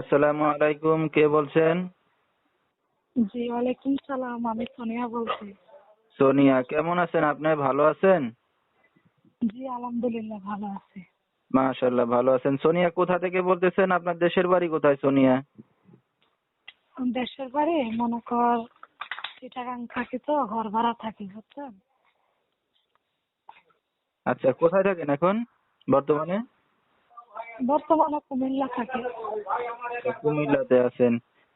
আসসালামু আলাইকুম কে বলছেন? জি ওয়ালাইকুম সালাম আমি সোনিয়া বলছি। সোনিয়া কেমন আছেন? আপনি ভালো আছেন? জি আলহামদুলিল্লাহ ভালো আছি। মাশাল্লাহ ভালো আছেন। সোনিয়া কোথা থেকে বলতেছেন? আপনার দেশের বাড়ি কোথায় সোনিয়া? দেশের বাড়ি মনে কর চিটাগাং থাকি তো ঘর ভাড়া থাকি বুঝছেন? আচ্ছা কোথায় থাকেন এখন বর্তমানে? বর্তমানে কুমিল্লা থাকি। কুমিল্লাতে আছেন।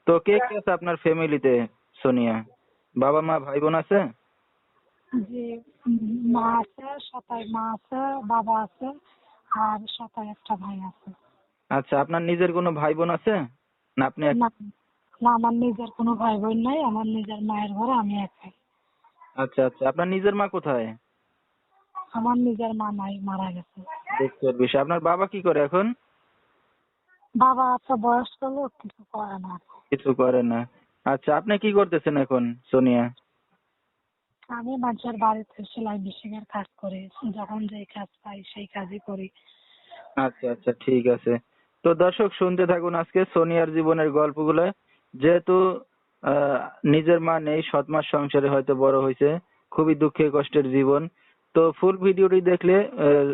তো কে কে আছে আপনার ফ্যামিলিতে সোনিয়া? বাবা মা ভাই বোন আছে? জি মা আছে সতাই মা আছে বাবা আছে আর সতাই একটা ভাই আছে। আচ্ছা আপনার নিজের কোনো ভাই বোন আছে? না আপনি না না আমার নিজের কোনো ভাই বোন নাই আমার নিজের মায়ের ঘরে আমি একাই। আচ্ছা আচ্ছা আপনার নিজের মা কোথায়? আমার নিজের মা নাই মারা গেছে। দুঃখের বিষয় আপনার বাবা কি করে এখন? বাবা আছে বয়স্ক লোক কিছু করে না। কিছু করে না। আচ্ছা আপনি কি করতেছেন এখন সোনিয়া? আমি মানুষের বাড়িতে সেলাই মেশিন এর কাজ করি যখন যেই কাজ পাই সেই কাজই করি। আচ্ছা আচ্ছা ঠিক আছে। তো দর্শক শুনতে থাকুন আজকে সোনিয়ার জীবনের গল্পগুলো। যেহেতু আহ, নিজের মা নেই সৎ মার সংসারে হয়তো বড় হয়েছে খুবই দুঃখে কষ্টের জীবন। তো ফুল ভিডিওটি দেখলে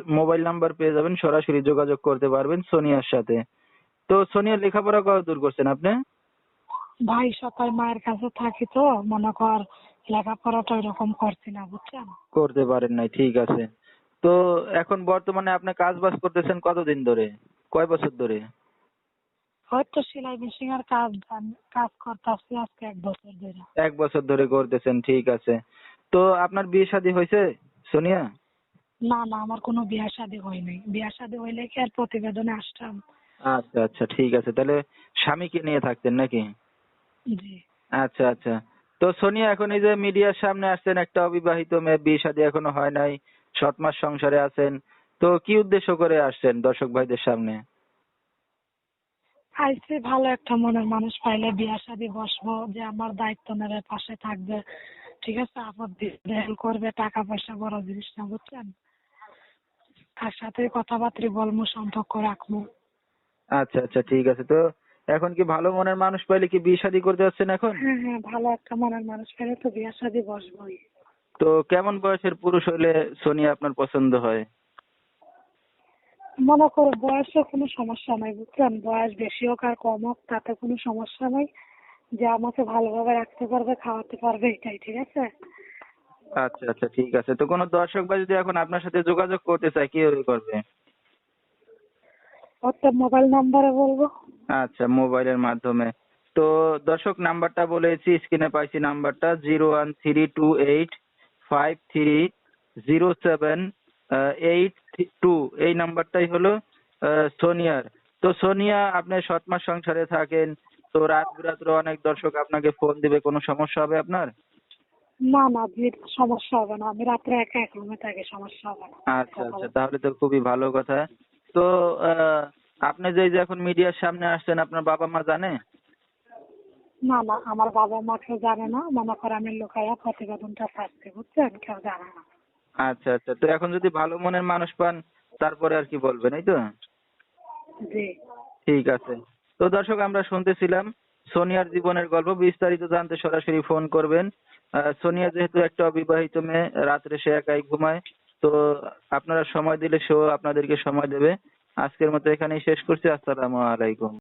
মোবাইল নাম্বার পেয়ে যাবেন সরাসরি যোগাযোগ করতে পারবেন সোনিয়ার সাথে। তো সোনিয়া লেখাপড়া কত দূর করছেন আপনি? ভাই সকাল মায়ের কাছে থাকি তো মনে কর লেখাপড়াটা ওইরকম করছি না বুঝছেন? করতে পারেন নাই ঠিক আছে। তো এখন বর্তমানে আপনি কাজ বাজ করতেছেন কতদিন ধরে? কয় বছর ধরে? হয়তো সেলাই মেশিন এর কাজ কাজ করতেছি আজকে এক বছর ধরে। এক বছর ধরে করতেছেন ঠিক আছে। তো আপনার বিয়ে শাদী হয়েছে সোনিয়া? না না আমার কোনো বিয়া শাদী হয় নাই বিয়া শাদী হইলে কি আর প্রতিবেদনে আসতাম? আচ্ছা আচ্ছা ঠিক আছে। তাহলে স্বামীকে নিয়ে থাকতেন নাকি? জি। আচ্ছা আচ্ছা। তো সোনিয়া এখন এই যে মিডিয়ার সামনে আসছেন একটা অবিবাহিত মেয়ে বিয়ে শাদী এখনও হয় নাই সৎ মাস সংসারে আছেন। তো কি উদ্দেশ্য করে আসছেন দর্শক ভাইদের সামনে? আইসি ভালো একটা মনের মানুষ পাইলে বিয়া শাদী বসবো যে আমার দায়িত্ব নেবে পাশে থাকবে। ঠিক আছে আপদ হেল্প করবে টাকা পয়সা বড় জিনিস না বুঝছেন? তার সাথে কথাবার্তা বলব সম্পর্ক রাখব। আচ্ছা আচ্ছা ঠিক আছে। তো এখন কি ভালো মনের মানুষ পাইলে কি বিয়ে শাদী করতে যাচ্ছেন এখন? হ্যাঁ হ্যাঁ ভালো একটা মনের মানুষ পেলে তো বিয়া শাদী বসবোই। তো কেমন বয়সের পুরুষ হলে সোনিয়া আপনার পছন্দ হয়? মনে করো বয়সে কোনো সমস্যা নাই বুঝছেন? বয়স বেশি হোক আর কম হোক তাতে কোনো সমস্যা নাই। যে আমাকে ভালোভাবে রাখতে পারবে খাওয়াতে পারবে এটাই ঠিক আছে? আচ্ছা আচ্ছা ঠিক আছে। তো কোনো দর্শক বা যদি এখন আপনার সাথে যোগাযোগ করতে চায় কীভাবে করবে? তো মোবাইল নাম্বারে বলব। আচ্ছা মোবাইলের মাধ্যমে। তো দর্শক নাম্বারটা বলেছি স্ক্রিনে পাইছি নাম্বারটা zero one three two eight five three zero seven eight two এই নাম্বারটাই হলো সোনিয়ার। তো সোনিয়া আপনি সৎ মাস সংসারে থাকেন তো রাত বিরাত্র অনেক দর্শক আপনাকে ফোন দিবে কোনো সমস্যা হবে আপনার? না না সমস্যা হবে না। আমি রাত্রে একা এক রুমে থাকি সমস্যা হবে না। আচ্ছা আচ্ছা তাহলে তো খুবই ভালো কথা। তো আপনি যে এই যে এখন মিডিয়ার সামনে আসছেন আপনার বাবা মা জানে? না না আমার বাবা মা কেউ জানে না। মনে করে আমি লোকায়া প্রতিবেদনটা ছাড়ছি বুঝছেন? কেউ জানে না। আচ্ছা আচ্ছা। তো এখন যদি ভালো মনের মানুষ পান তারপরে আর কি বলবেন এই তো? জি। ঠিক আছে। তো দর্শক আমরা শুনতেছিলাম সোনিয়ার জীবনের গল্প। বিস্তারিত জানতে সরাসরি ফোন করবেন। সোনিয়া যেহেতু একটা অবিবাহিত মেয়ে রাত্রে সে একাই ঘুমায়। তো আপনারা সময় দিলে সেও আপনাদেরকে সময় দেবে। আজকের মতো এখানেই শেষ করছি। আসসালামু আলাইকুম।